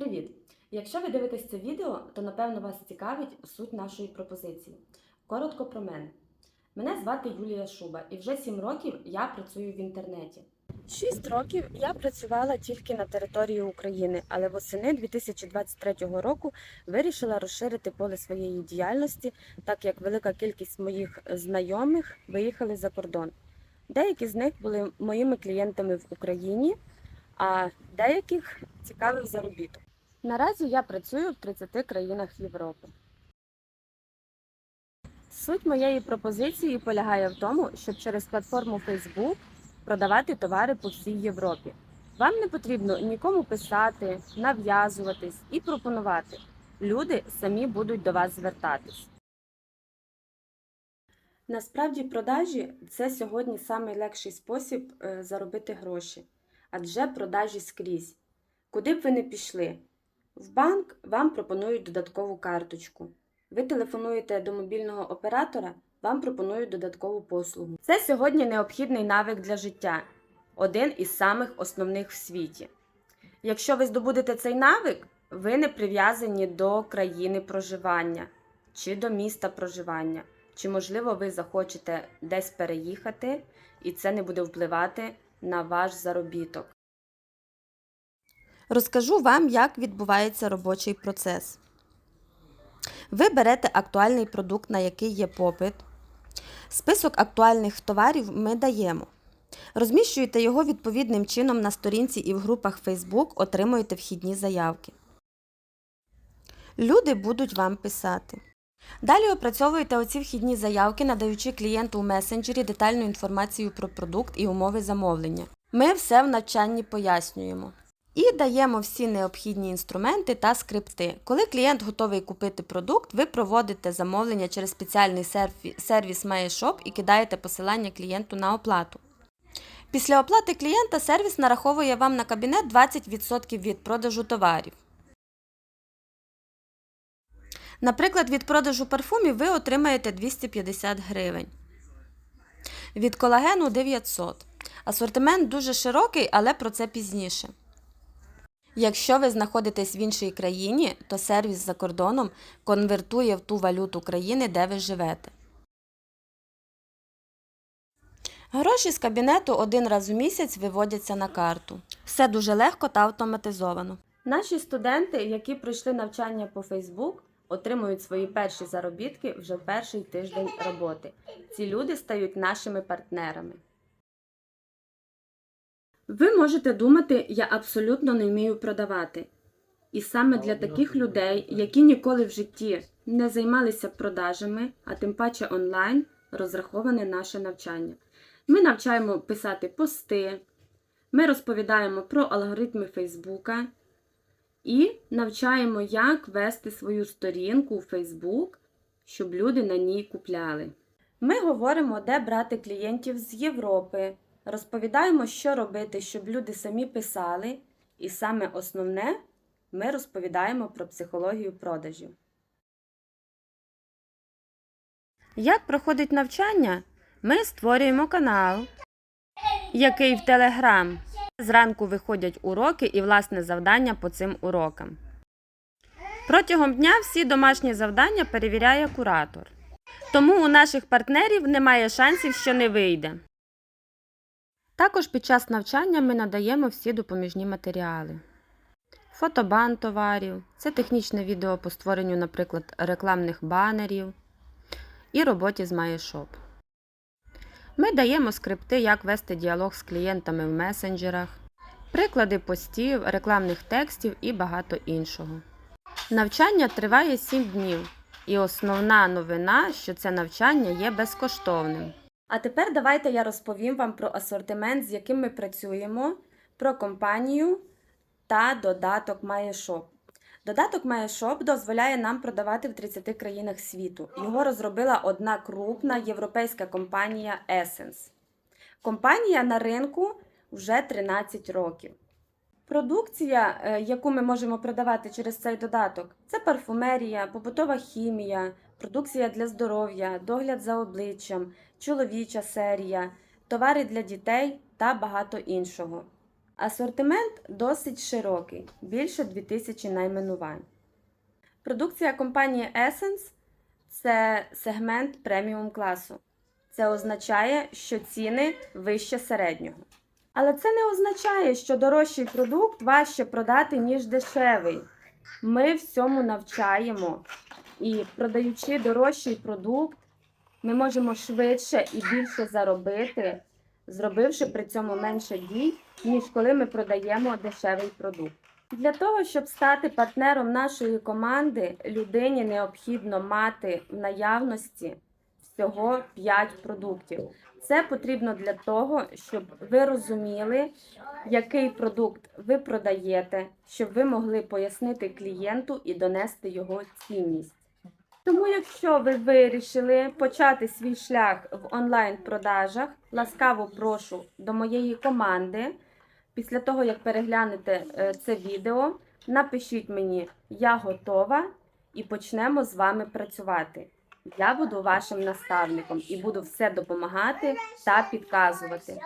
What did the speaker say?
Привіт! Якщо ви дивитесь це відео, то напевно вас цікавить суть нашої пропозиції. Коротко про мене. Мене звати Юлія Шуба, і вже 7 років я працюю в інтернеті. 6 років я працювала тільки на території України, але восени 2023 року вирішила розширити поле своєї діяльності, так як велика кількість моїх знайомих виїхали за кордон. Деякі з них були моїми клієнтами в Україні, а деяких цікавив заробіток. Наразі я працюю в 30 країнах Європи. Суть моєї пропозиції полягає в тому, щоб через платформу Facebook продавати товари по всій Європі. Вам не потрібно нікому писати, нав'язуватись і пропонувати. Люди самі будуть до вас звертатись. Насправді продажі це сьогодні найлегший спосіб е, заробити гроші, адже продажі скрізь. Куди б ви не пішли, в банк вам пропонують додаткову карточку. Ви телефонуєте до мобільного оператора, вам пропонують додаткову послугу. Це сьогодні необхідний навик для життя, один із самих основних в світі. Якщо ви здобудете цей навик, ви не прив'язані до країни проживання чи до міста проживання, чи, можливо, ви захочете десь переїхати, і це не буде впливати на ваш заробіток. Розкажу вам, як відбувається робочий процес. Ви берете актуальний продукт, на який є попит. Список актуальних товарів ми даємо. Розміщуєте його відповідним чином на сторінці і в групах Facebook, отримуєте вхідні заявки. Люди будуть вам писати. Далі опрацьовуєте оці вхідні заявки, надаючи клієнту у месенджері детальну інформацію про продукт і умови замовлення. Ми все в навчанні пояснюємо. І даємо всі необхідні інструменти та скрипти. Коли клієнт готовий купити продукт, ви проводите замовлення через спеціальний сервіс MyShop і кидаєте посилання клієнту на оплату. Після оплати клієнта сервіс нараховує вам на кабінет 20% від продажу товарів. Наприклад, від продажу парфумів ви отримаєте 250 гривень. Від колагену 900. Асортимент дуже широкий, але про це пізніше. Якщо ви знаходитесь в іншій країні, то сервіс за кордоном конвертує в ту валюту країни, де ви живете. Гроші з кабінету один раз у місяць виводяться на карту. Все дуже легко та автоматизовано. Наші студенти, які пройшли навчання по Facebook, отримують свої перші заробітки вже в перший тиждень роботи. Ці люди стають нашими партнерами. Ви можете думати, я абсолютно не вмію продавати. І саме для таких людей, які ніколи в житті не займалися продажами, а тим паче онлайн, розраховане наше навчання. Ми навчаємо писати пости, ми розповідаємо про алгоритми Фейсбука і навчаємо, як вести свою сторінку у Фейсбук, щоб люди на ній купляли. Ми говоримо, де брати клієнтів з Європи, розповідаємо, що робити, щоб люди самі писали, і саме основне, ми розповідаємо про психологію продажів. Як проходить навчання? Ми створюємо канал, який в Телеграм. Зранку виходять уроки і власне завдання по цим урокам. Протягом дня всі домашні завдання перевіряє куратор. Тому у наших партнерів немає шансів, що не вийде. Також під час навчання ми надаємо всі допоміжні матеріали. Фотобан товарів, це технічне відео по створенню, наприклад, рекламних банерів і роботі з MyShop. Ми даємо скрипти, як вести діалог з клієнтами в месенджерах, приклади постів, рекламних текстів і багато іншого. Навчання триває 7 днів, і основна новина, що це навчання є безкоштовним. А тепер давайте я розповім вам про асортимент, з яким ми працюємо, про компанію та додаток MyShop. Додаток MyShop дозволяє нам продавати в 30 країнах світу. Його розробила одна крупна європейська компанія Essence. Компанія на ринку вже 13 років. Продукція, е, яку ми можемо продавати через цей додаток, це парфумерія, побутова хімія, продукція для здоров'я, догляд за обличчям, чоловіча серія, товари для дітей та багато іншого. Асортимент досить широкий, більше 2000 найменувань. Продукція компанії Essence це сегмент преміум класу. Це означає, що ціни вище середнього. Але це не означає, що дорожчий продукт важче продати, ніж дешевий. Ми всьому навчаємо. І продаючи дорожчий продукт, ми можемо швидше і більше заробити, зробивши при цьому менше дій, ніж коли ми продаємо дешевий продукт. Для того, щоб стати партнером нашої команди, людині необхідно мати в наявності всього 5 продуктів. Це потрібно для того, щоб ви розуміли, який продукт ви продаєте, щоб ви могли пояснити клієнту і донести його цінність. Тому, якщо ви вирішили почати свій шлях в онлайн-продажах, ласкаво прошу до моєї команди. Після того, як переглянете е, це відео, напишіть мені Я готова і почнемо з вами працювати. Я буду вашим наставником і буду все допомагати та підказувати.